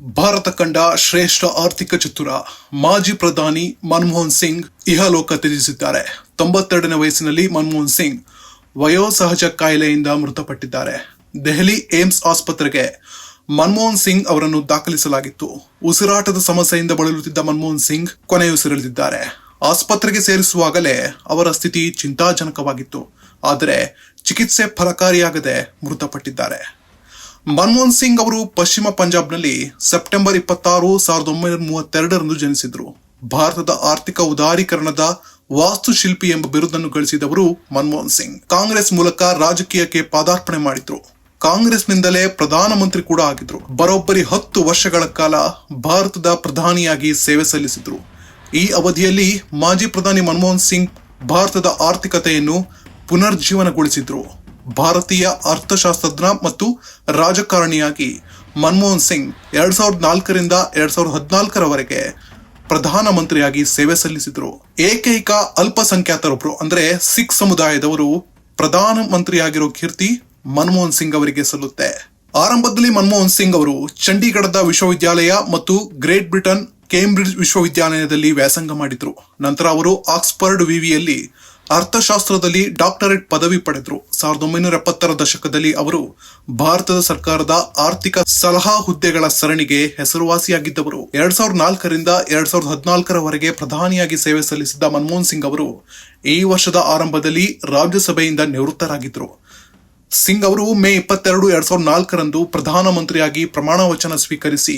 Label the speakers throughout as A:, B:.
A: ಭಾರತ ಕಂಡ ಶ್ರೇಷ್ಠ ಆರ್ಥಿಕ ಚತುರ ಮಾಜಿ ಪ್ರಧಾನಿ ಮನಮೋಹನ್ ಸಿಂಗ್ ಇಹಲೋಕ ತ್ಯಜಿಸಿದ್ದಾರೆ. ತೊಂಬತ್ತೆರಡನೇ ವಯಸ್ಸಿನಲ್ಲಿ ಮನಮೋಹನ್ ಸಿಂಗ್ ವಯೋಸಹಜ ಕಾಯಿಲೆಯಿಂದ ಮೃತಪಟ್ಟಿದ್ದಾರೆ. ದೆಹಲಿ ಏಮ್ಸ್ ಆಸ್ಪತ್ರೆಗೆ ಮನಮೋಹನ್ ಸಿಂಗ್ ಅವರನ್ನು ದಾಖಲಿಸಲಾಗಿತ್ತು. ಉಸಿರಾಟದ ಸಮಸ್ಯೆಯಿಂದ ಬಳಲುತ್ತಿದ್ದ ಮನಮೋಹನ್ ಸಿಂಗ್ ಕೊನೆಯುಸಿರೆಳೆದಿದ್ದಾರೆ ಆಸ್ಪತ್ರೆಗೆ ಸೇರಿಸುವಾಗಲೇ ಅವರ ಸ್ಥಿತಿ ಚಿಂತಾಜನಕವಾಗಿತ್ತು. ಆದರೆ ಚಿಕಿತ್ಸೆ ಫಲಕಾರಿಯಾಗದೆ ಮೃತಪಟ್ಟಿದ್ದಾರೆ. ಮನಮೋಹನ್ ಸಿಂಗ್ ಅವರು ಪಶ್ಚಿಮ ಪಂಜಾಬ್ನಲ್ಲಿ ಸೆಪ್ಟೆಂಬರ್ ಇಪ್ಪತ್ತಾರು, ಸಾವಿರದ ಒಂಬೈನೂರ ಮೂವತ್ತೆರಡರಂದು ಜನಿಸಿದ್ರು. ಭಾರತದ ಆರ್ಥಿಕ ಉದಾರೀಕರಣದ ವಾಸ್ತುಶಿಲ್ಪಿ ಎಂಬ ಬಿರುದನ್ನು ಗಳಿಸಿದವರು ಮನಮೋಹನ್ ಸಿಂಗ್. ಕಾಂಗ್ರೆಸ್ ಮೂಲಕ ರಾಜಕೀಯಕ್ಕೆ ಪಾದಾರ್ಪಣೆ ಮಾಡಿದ್ರು. ಕಾಂಗ್ರೆಸ್ನಿಂದಲೇ ಪ್ರಧಾನಮಂತ್ರಿ ಕೂಡ ಆಗಿದ್ರು. ಬರೋಬ್ಬರಿ ಹತ್ತು ವರ್ಷಗಳ ಕಾಲ ಭಾರತದ ಪ್ರಧಾನಿಯಾಗಿ ಸೇವೆ ಸಲ್ಲಿಸಿದ್ರು. ಈ ಅವಧಿಯಲ್ಲಿ ಮಾಜಿ ಪ್ರಧಾನಿ ಮನಮೋಹನ್ ಸಿಂಗ್ ಭಾರತದ ಆರ್ಥಿಕತೆಯನ್ನು ಪುನರ್ಜೀವನಗೊಳಿಸಿದ್ರು. ಭಾರತೀಯ ಅರ್ಥಶಾಸ್ತ್ರಜ್ಞ ಮತ್ತು ರಾಜಕಾರಣಿಯಾಗಿ ಮನಮೋಹನ್ ಸಿಂಗ್ ಎರಡ್ ಸಾವಿರದ ನಾಲ್ಕರಿಂದ ಎರಡ್ ಸಾವಿರದ ಹದಿನಾಲ್ಕರವರೆಗೆ ಪ್ರಧಾನಮಂತ್ರಿಯಾಗಿ ಸೇವೆ ಸಲ್ಲಿಸಿದ್ರು. ಏಕೈಕ ಅಲ್ಪಸಂಖ್ಯಾತರೊಬ್ಬರು ಅಂದ್ರೆ ಸಿಖ್ ಸಮುದಾಯದವರು ಪ್ರಧಾನಮಂತ್ರಿಯಾಗಿರೋ ಕೀರ್ತಿ ಮನಮೋಹನ್ ಸಿಂಗ್ ಅವರಿಗೆ ಸಲ್ಲುತ್ತೆ. ಆರಂಭದಲ್ಲಿ ಮನಮೋಹನ್ ಸಿಂಗ್ ಅವರು ಚಂಡೀಗಢದ ವಿಶ್ವವಿದ್ಯಾಲಯ ಮತ್ತು ಗ್ರೇಟ್ ಬ್ರಿಟನ್, ಕೇಂಬ್ರಿಡ್ಜ್ ವಿಶ್ವವಿದ್ಯಾಲಯದಲ್ಲಿ ವ್ಯಾಸಂಗ ಮಾಡಿದ್ರು. ನಂತರ ಅವರು ಆಕ್ಸ್ಫರ್ಡ್ ವಿವಿಯಲ್ಲಿ ಅರ್ಥಶಾಸ್ತ್ರದಲ್ಲಿ ಡಾಕ್ಟರೇಟ್ ಪದವಿ ಪಡೆದರು. ಸಾವಿರದ ಒಂಬೈನೂರ ಎಪ್ಪತ್ತರ ದಶಕದಲ್ಲಿ ಅವರು ಭಾರತದ ಸರ್ಕಾರದ ಆರ್ಥಿಕ ಸಲಹಾ ಹುದ್ದೆಗಳ ಸರಣಿಗೆ ಹೆಸರುವಾಸಿಯಾಗಿದ್ದವರು. ಎರಡ್ ಸಾವಿರದ ನಾಲ್ಕರಿಂದ ಎರಡ್ ಸಾವಿರದ ಹದಿನಾಲ್ಕರವರೆಗೆ ಪ್ರಧಾನಿಯಾಗಿ ಸೇವೆ ಸಲ್ಲಿಸಿದ್ದ ಮನಮೋಹನ್ ಸಿಂಗ್ ಅವರು ಈ ವರ್ಷದ ಆರಂಭದಲ್ಲಿ ರಾಜ್ಯಸಭೆಯಿಂದ ನಿವೃತ್ತರಾಗಿದ್ದರು. ಸಿಂಗ್ ಅವರು ಮೇ ಇಪ್ಪತ್ತೆರಡು, ಎರಡ್ ಸಾವಿರದ ನಾಲ್ಕರಂದು ಪ್ರಧಾನಮಂತ್ರಿಯಾಗಿ ಪ್ರಮಾಣ ವಚನ ಸ್ವೀಕರಿಸಿ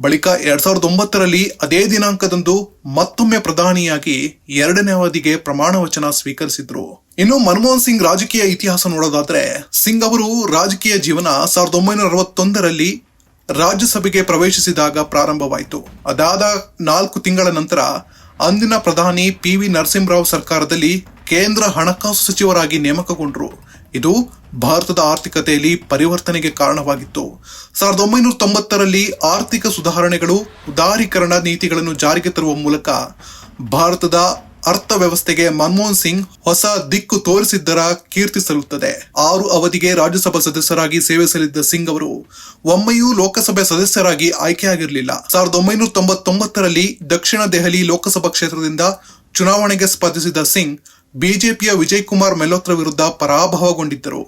A: ಬಳಿಕ ಎರಡ್ ಸಾವಿರದ ಒಂಬತ್ತರಲ್ಲಿ ಅದೇ ದಿನಾಂಕದಂದು ಮತ್ತೊಮ್ಮೆ ಪ್ರಧಾನಿಯಾಗಿ ಎರಡನೇ ಅವಧಿಗೆ ಪ್ರಮಾಣ ವಚನ ಸ್ವೀಕರಿಸಿದ್ರು. ಇನ್ನು ಮನಮೋಹನ್ ಸಿಂಗ್ ರಾಜಕೀಯ ಇತಿಹಾಸ ನೋಡೋದಾದ್ರೆ, ಸಿಂಗ್ ಅವರು ರಾಜಕೀಯ ಜೀವನ ಸಾವಿರದ ಒಂಬೈನೂರ ಅರವತ್ತೊಂದರಲ್ಲಿ ರಾಜ್ಯಸಭೆಗೆ ಪ್ರವೇಶಿಸಿದಾಗ ಪ್ರಾರಂಭವಾಯಿತು. ಅದಾದ ನಾಲ್ಕು ತಿಂಗಳ ನಂತರ ಅಂದಿನ ಪ್ರಧಾನಿ ಪಿ ವಿ ನರಸಿಂಹರಾವ್ ಸರ್ಕಾರದಲ್ಲಿ ಕೇಂದ್ರ ಹಣಕಾಸು ಸಚಿವರಾಗಿ ನೇಮಕಗೊಂಡರು. ಇದು ಭಾರತದ ಆರ್ಥಿಕತೆಯಲ್ಲಿ ಪರಿವರ್ತನೆಗೆ ಕಾರಣವಾಗಿತ್ತು. ಸಾವಿರದ ಒಂಬೈನೂರ ತೊಂಬತ್ತರಲ್ಲಿ ಆರ್ಥಿಕ ಸುಧಾರಣೆಗಳು ಉದಾರೀಕರಣ ನೀತಿಗಳನ್ನು ಜಾರಿಗೆ ತರುವ ಮೂಲಕ ಭಾರತದ ಅರ್ಥವ್ಯವಸ್ಥೆಗೆ ಮನಮೋಹನ್ ಸಿಂಗ್ ಹೊಸ ದಿಕ್ಕು ತೋರಿಸಿದ್ದರ ಕೀರ್ತಿ ಸಲ್ಲುತ್ತದೆ. ಆರು ಅವಧಿಗೆ ರಾಜ್ಯಸಭಾ ಸದಸ್ಯರಾಗಿ ಸೇವೆ ಸಲ್ಲಿದ್ದ ಸಿಂಗ್ ಅವರು ಒಮ್ಮೆಯೂ ಲೋಕಸಭೆ ಸದಸ್ಯರಾಗಿ ಆಯ್ಕೆಯಾಗಿರಲಿಲ್ಲ. ಸಾವಿರದ ಒಂಬೈನೂರ ತೊಂಬತ್ತೊಂಬತ್ತರಲ್ಲಿ ದಕ್ಷಿಣ ದೆಹಲಿ ಲೋಕಸಭಾ ಕ್ಷೇತ್ರದಿಂದ ಚುನಾವಣೆಗೆ ಸ್ಪರ್ಧಿಸಿದ ಸಿಂಗ್ ಬಿಜೆಪಿಯ ವಿಜಯ್ ಕುಮಾರ್ ಮೆಲೋತ್ರ ವಿರುದ್ಧ ಪರಾಭವಗೊಂಡಿದ್ದರು.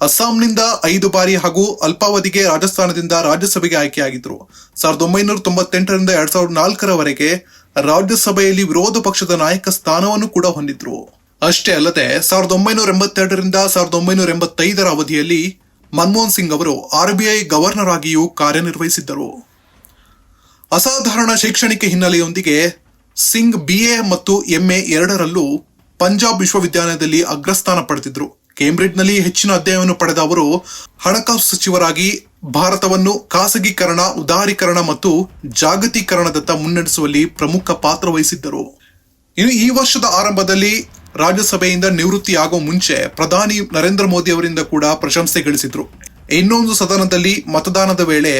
A: ಅಸ್ಸಾಂನಿಂದ ಐದು ಬಾರಿ ಹಾಗೂ ಅಲ್ಪಾವಧಿಗೆ ರಾಜಸ್ಥಾನದಿಂದ ರಾಜ್ಯಸಭೆಗೆ ಆಯ್ಕೆಯಾಗಿದ್ದರು. ಸಾವಿರದ ಒಂಬೈನೂರ ತೊಂಬತ್ತೆಂಟರಿಂದ ಎರಡ್ ಸಾವಿರದ ನಾಲ್ಕರವರೆಗೆ ರಾಜ್ಯಸಭೆಯಲ್ಲಿ ವಿರೋಧ ಪಕ್ಷದ ನಾಯಕ ಸ್ಥಾನವನ್ನು ಕೂಡ ಹೊಂದಿದ್ರು. ಅಷ್ಟೇ ಅಲ್ಲದೆ, ಸಾವಿರದ ಒಂಬೈನೂರ ಎಂಬತ್ತೆರಡರಿಂದ ಸಾವಿರದ ಒಂಬೈನೂರ ಎಂಬತ್ತೈದರ ಅವಧಿಯಲ್ಲಿ ಮನಮೋಹನ್ ಸಿಂಗ್ ಅವರು ಆರ್ಬಿಐ ಗವರ್ನರ್ ಆಗಿಯೂ ಕಾರ್ಯನಿರ್ವಹಿಸಿದ್ದರು. ಅಸಾಧಾರಣ ಶೈಕ್ಷಣಿಕ ಹಿನ್ನೆಲೆಯೊಂದಿಗೆ ಸಿಂಗ್ ಬಿಎ ಮತ್ತು ಎಂಎ ಎರಡರಲ್ಲೂ ಪಂಜಾಬ್ ವಿಶ್ವವಿದ್ಯಾಲಯದಲ್ಲಿ ಅಗ್ರಸ್ಥಾನ ಪಡೆದಿದ್ರು. ಕೇಂಬ್ರಿಡ್ಜ್ನಲ್ಲಿ ಹೆಚ್ಚಿನ ಅಧ್ಯಯನವನ್ನು ಪಡೆದ ಅವರು, ಹಣಕಾಸು ಸಚಿವರಾಗಿ ಭಾರತವನ್ನು ಖಾಸಗೀಕರಣ, ಉದಾರೀಕರಣ ಮತ್ತು ಜಾಗತೀಕರಣದತ್ತ ಮುನ್ನಡೆಸುವಲ್ಲಿ ಪ್ರಮುಖ ಪಾತ್ರ ವಹಿಸಿದ್ದರು. ಇನ್ನು ಈ ವರ್ಷದ ಆರಂಭದಲ್ಲಿ ರಾಜ್ಯಸಭೆಯಿಂದ ನಿವೃತ್ತಿಯಾಗುವ ಮುಂಚೆ ಪ್ರಧಾನಿ ನರೇಂದ್ರ ಮೋದಿ ಅವರಿಂದ ಕೂಡ ಪ್ರಶಂಸೆ ಗಳಿಸಿದ್ರು ಇನ್ನೊಂದು ಸದನದಲ್ಲಿ ಮತದಾನದ ವೇಳೆ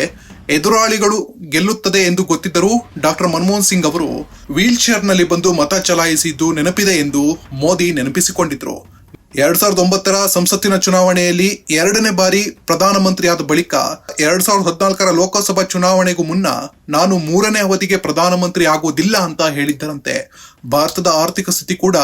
A: ಎದುರಾಳಿಗಳು ಗೆಲ್ಲುತ್ತದೆ ಎಂದು ಗೊತ್ತಿದ್ದರೂ ಡಾಕ್ಟರ್ ಮನಮೋಹನ್ ಸಿಂಗ್ ಅವರು ವೀಲ್ ಚೇರ್ನಲ್ಲಿ ಬಂದು ಮತ ಚಲಾಯಿಸಿದ್ದು ನೆನಪಿದೆ ಎಂದು ಮೋದಿ ನೆನಪಿಸಿಕೊಂಡಿದ್ರು. ಎರಡ್ ಸಾವಿರದ ಒಂಬತ್ತರ ಸಂಸತ್ತಿನ ಚುನಾವಣೆಯಲ್ಲಿ ಎರಡನೇ ಬಾರಿ ಪ್ರಧಾನಮಂತ್ರಿಯಾದ ಬಳಿಕ ಎರಡ್ ಸಾವಿರದ ಹದಿನಾಲ್ಕರ ಲೋಕಸಭಾ ಚುನಾವಣೆಗೂ ಮುನ್ನ ನಾನು ಮೂರನೇ ಅವಧಿಗೆ ಪ್ರಧಾನಮಂತ್ರಿ ಆಗುವುದಿಲ್ಲ ಅಂತ ಹೇಳಿದ್ದರಂತೆ. ಭಾರತದ ಆರ್ಥಿಕ ಸ್ಥಿತಿ ಕೂಡ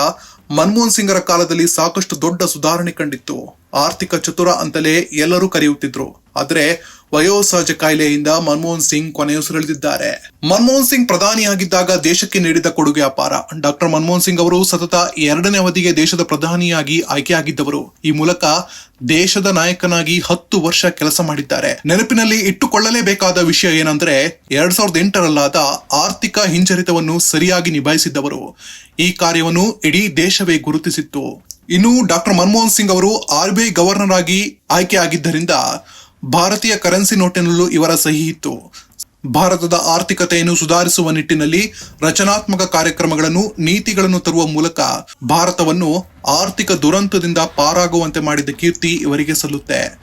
A: ಮನಮೋಹನ್ ಸಿಂಗರ ಕಾಲದಲ್ಲಿ ಸಾಕಷ್ಟು ದೊಡ್ಡ ಸುಧಾರಣೆ ಕಂಡಿತ್ತು. ಆರ್ಥಿಕ ಚತುರ ಅಂತಲೇ ಎಲ್ಲರೂ ಕರೆಯುತ್ತಿದ್ರು. ಆದ್ರೆ ವಯೋಸಹಜ ಕಾಯಿಲೆಯಿಂದ ಮನಮೋಹನ್ ಸಿಂಗ್ ಕೊನೆಯುಸಿರೆಳೆದಿದ್ದಾರೆ ಮನಮೋಹನ್ ಸಿಂಗ್ ಪ್ರಧಾನಿಯಾಗಿದ್ದಾಗ ದೇಶಕ್ಕೆ ನೀಡಿದ ಕೊಡುಗೆ ಅಪಾರ. ಡಾಕ್ಟರ್ ಮನಮೋಹನ್ ಸಿಂಗ್ ಅವರು ಸತತ ಎರಡನೇ ಅವಧಿಗೆ ದೇಶದ ಪ್ರಧಾನಿಯಾಗಿ ಆಯ್ಕೆಯಾಗಿದ್ದವರು. ಈ ಮೂಲಕ ದೇಶದ ನಾಯಕನಾಗಿ ಹತ್ತು ವರ್ಷ ಕೆಲಸ ಮಾಡಿದ್ದಾರೆ. ನೆನಪಿನಲ್ಲಿ ಇಟ್ಟುಕೊಳ್ಳಲೇಬೇಕಾದ ವಿಷಯ ಏನಂದ್ರೆ, ಎರಡ್ ಸಾವಿರದ ಎಂಟರಲ್ಲಾದ ಆರ್ಥಿಕ ಹಿಂಜರಿತವನ್ನು ಸರಿಯಾಗಿ ನಿಭಾಯಿಸಿದ್ದವರು. ಈ ಕಾರ್ಯವನ್ನು ಇಡೀ ದೇಶವೇ ಗುರುತಿಸಿತ್ತು. ಇನ್ನು ಡಾಕ್ಟರ್ ಮನಮೋಹನ್ ಸಿಂಗ್ ಅವರು ಆರ್ ಬಿ ಐ ಗವರ್ನರ್ ಆಗಿ ಆಯ್ಕೆಯಾಗಿದ್ದರಿಂದ ಭಾರತೀಯ ಕರೆನ್ಸಿ ನೋಟಿನಲ್ಲೂ ಇವರ ಸಹಿ ಇತ್ತು. ಭಾರತದ ಆರ್ಥಿಕತೆಯನ್ನು ಸುಧಾರಿಸುವ ನಿಟ್ಟಿನಲ್ಲಿ ರಚನಾತ್ಮಕ ಕಾರ್ಯಕ್ರಮಗಳನ್ನು, ನೀತಿಗಳನ್ನು ತರುವ ಮೂಲಕ ಭಾರತವನ್ನು ಆರ್ಥಿಕ ದುರಂತದಿಂದ ಪಾರಾಗುವಂತೆ ಮಾಡಿದ ಕೀರ್ತಿ ಇವರಿಗೆ ಸಲ್ಲುತ್ತೆ.